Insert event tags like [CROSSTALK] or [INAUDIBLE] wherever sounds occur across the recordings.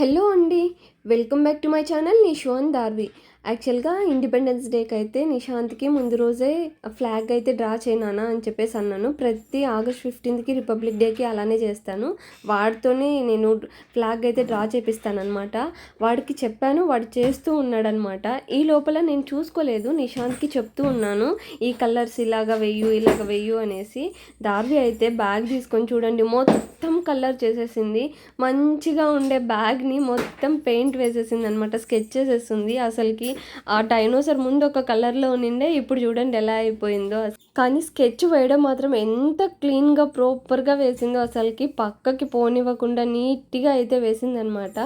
Hello అండి welcome back to my channel Nishant Darvi యాక్చువల్గా independence డేకి అయితే నిశాంత్కి ముందు రోజే ఫ్లాగ్ అయితే డ్రా చేయనానా అని చెప్పేసి అన్నాను. ప్రతి ఆగస్ట్ ఫిఫ్టీన్త్కి రిపబ్లిక్ డేకి అలానే చేస్తాను. వాడితోనే నేను ఫ్లాగ్ అయితే డ్రా చేపిస్తానమాట వాడికి చెప్పాను వాడు చేస్తూ ఉన్నాడనమాట ఈ లోపల నేను చూసుకోలేదు నిశాంత్కి చెప్తూ ఉన్నాను. ఈ కలర్స్ ఇలాగ వెయ్యు ఇలాగ వెయ్యు అనేసి దార్వి అయితే బ్యాగ్ తీసుకొని చూడండి మొత్తం కలర్ చేసేసింది. మంచిగా ఉండే బ్యాగ్ని మొత్తం పెయింట్ వేసేసింది అనమాట స్కెచ్ చేసేస్తుంది. అసలుకి ఆ డైనోసర్ ముందు ఒక కలర్లో ఉండిండే ఇప్పుడు చూడండి ఎలా అయిపోయిందో. కానీ స్కెచ్ వేయడం మాత్రం ఎంత క్లీన్గా ప్రాపర్గా వేసిందో అసలుకి పక్కకి పోనివ్వకుండా నీట్గా అయితే వేసింది అనమాట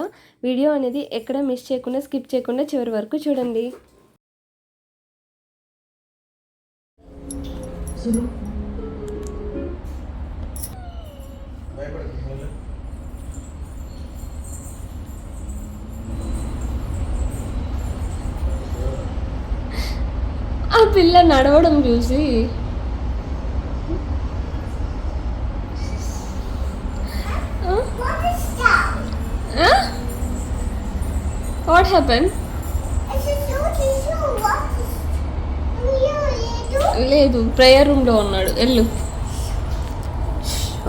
వీడియో అనేది ఎక్కడ మిస్ చేయకుండా స్కిప్ చేయకుండా చివరి వరకు చూడండి. భయపడదు పిల్ల నడవడం చూసి. వాట్ హ్యాపెన్ లేదు ప్రేయర్ రూమ్లో ఉన్నాడు. వెళ్ళు.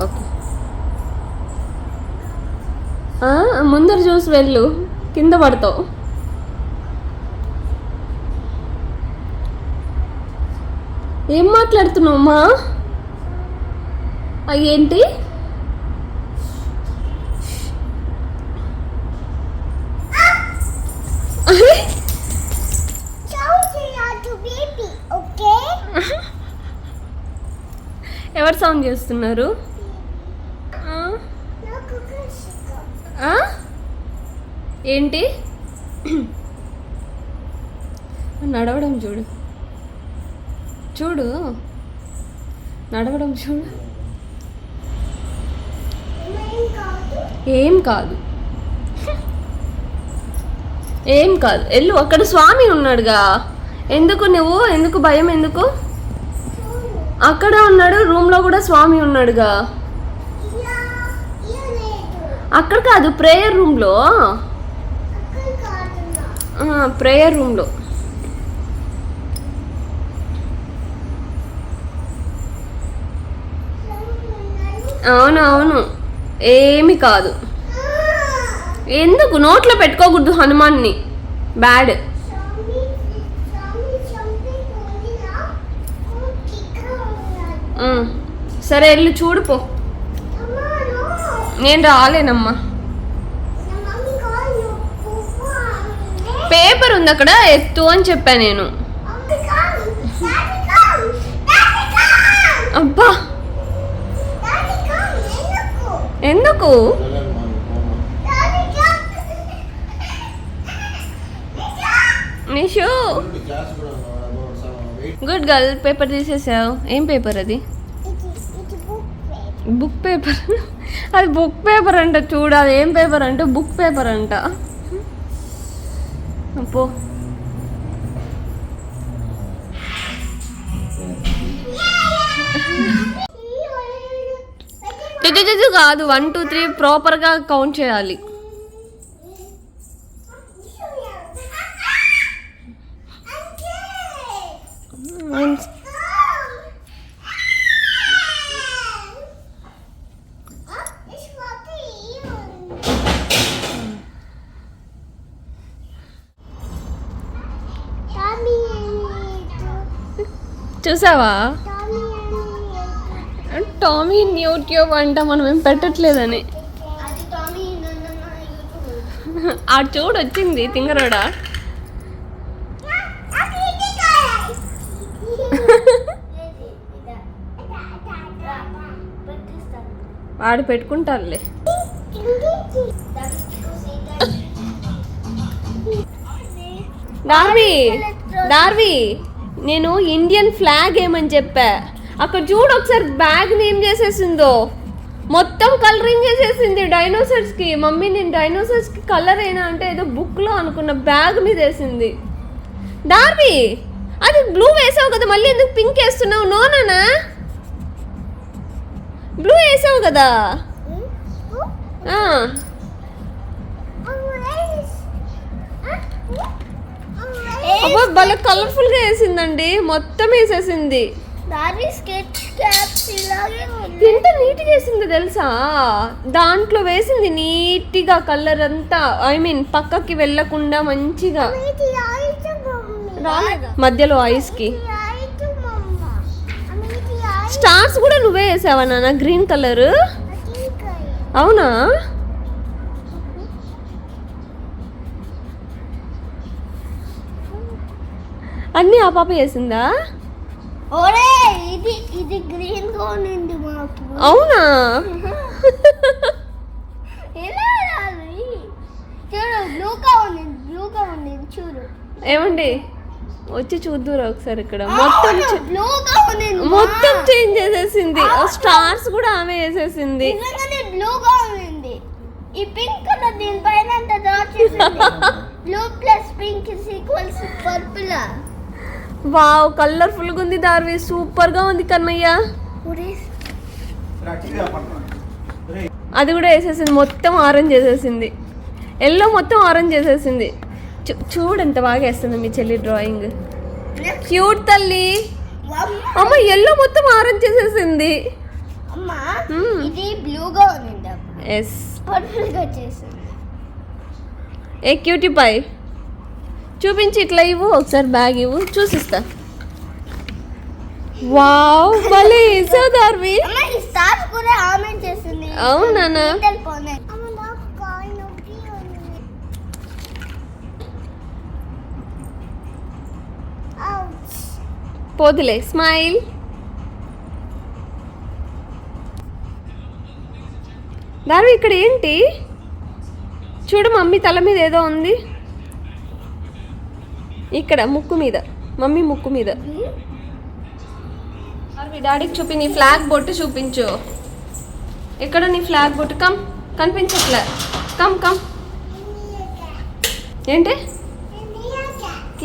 ఓకే. ముందర చూసి వెళ్ళు. కింద పడతావు. ఏం మాట్లాడుతున్నావు మా ఏంటి ఎవరు సౌండ్ చేస్తున్నారు? ఏంటి? నడవడం చూడు. చూడు. నడవడం చూడు. ఏం కాదు. ఏం కాదు. వెళ్ళు అక్కడ స్వామి ఉన్నాడుగా. ఎందుకు నువ్వు? ఎందుకు భయం? ఎందుకు? అక్కడ ఉన్నాడు రూమ్లో కూడా స్వామి ఉన్నాడుగా. అక్కడ కాదు ప్రేయర్ రూమ్లో ప్రేయర్ రూమ్లో అవును అవును ఏమి కాదు. ఎందుకు? నోట్లో పెట్టుకోకూడదు హనుమాన్ని. బ్యాడ్. సరే వెళ్ళి చూడు పో. నేను రాలేనమ్మా. పేపర్ ఉంది అక్కడ ఎత్తు అని చెప్పా నేను. ఎందుకు? నిషు. గుడ్ గర్ల్ పేపర్ తీసేసావు. ఏం పేపర్ అది? Book paper. అది బుక్ పేపర్ అంట చూడాలి ఏం పేపర్ అంటే? బుక్ పేపర్ అంట. పో టిటిటిటి కాదు. వన్ టూ త్రీ ప్రాపర్గా కౌంట్ చేయాలి. చూసావా? టామీ యూట్యూబ్ అంట మనం ఏం పెట్టట్లేదని. ఆ చూడు వచ్చింది తింగరోడా? వాడు పెట్టుకుంటారులే. డార్వి డార్వి నేను ఇండియన్ ఫ్లాగ్ ఏమని చెప్పా? అక్కడ చూడు ఒకసారి బ్యాగ్ని ఏం చేసేసిందో. మొత్తం కలరింగ్ చేసేసింది డైనోసర్స్కి మమ్మీ నేను డైనోసర్స్కి కలర్ అయినా అంటే ఏదో బుక్లో అనుకున్న బ్యాగ్ మీద వేసింది. డార్బి అది బ్లూ వేసావు కదా మళ్ళీ ఎందుకు పింక్ వేస్తున్నావు? నోనానా బ్లూ వేసావు కదా. Ah. అబ్బా భలే కలర్ఫుల్గా వేసిందండి. మొత్తం వేసేసింది. దాని స్కెచ్ క్యాప్స్ ఇలాగే ఉంది ఎంత నీట్గా వేసింది తెలుసా? దాంట్లో వేసింది నీట్గా కలర్ అంతా ఐ మీన్ పక్కకి వెళ్ళకుండా మంచిగా. మధ్యలో ఐస్కి స్టార్స్ కూడా నువ్వే వేసావా నాన్న? Green colour? అవునా? అన్నీ ఆ పాప వేసిందా? ఒరే ఇది ఇది గ్రీన్గా ఉంది మాకు. అవునా? [LAUGHS] ఎలా రాదు చూడు బ్లూగా ఉంది బ్లూగా ఉంది చూడు. ఏమండి? వచ్చి చూద్దురా ఒకసారి ఇక్కడ. మొత్తం మొత్తం చేంజ్ చేసేసింది. స్టార్స్ కూడా ఆమె వేసేసింది. బ్లూగా ఉంది ఈ పింక్ కలర్ దీనిపైన అంత blue plus pink equals purple wow కలర్ఫుల్గా ఉంది దార్వి. సూపర్గా ఉంది కన్నయ్య. అది కూడా వేసేసింది. మొత్తం ఆరెంజ్ చేసేసింది ఎల్లో మొత్తం ఆరెంజ్ చేసేసింది చూడు ఎంత బాగా వేస్తుంది మీ చెల్లి డ్రాయింగ్ క్యూట్ తల్లి. అమ్మ ఎల్లో మొత్తం ఆరెంజ్ చేసేసింది Hmm. ఇది బ్లూగా ఉంది ఎస్ పర్పుల్గా చేసింది ఏ క్యూటీ పై చూపించి ఇట్లా ఇవ్వు ఒకసారి బ్యాగ్ ఇవ్వు చూసిస్తా. వావ్ భలే దార్వి. చేసింది. అవునా? పోదులే స్మైల్. దారు ఇక్కడ ఏంటి? చూడు మమ్మీ తల మీద ఏదో ఉంది. ఇక్కడ ముక్కు మీద మమ్మీ ముక్కు మీద. డాడీకి చూపి నీ ఫ్లాగ్ బొట్టు చూపించు. ఎక్కడ నీ ఫ్లాగ్ బొట్టు? కమ్ కనిపించట్లే. Come come. ఏంటి?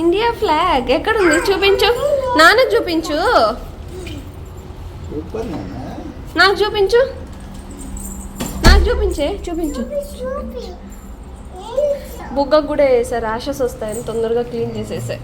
India flag. ఎక్కడుంది? చూపించు. నాన్నకు చూపించు. నాన్న. నాకు చూపించు. నాకు చూపించే చూపించు. చూపి బుగ్గకు కూడా వేసా ర్యాషెస్ వస్తాయని తొందరగా క్లీన్ చేసేసాయి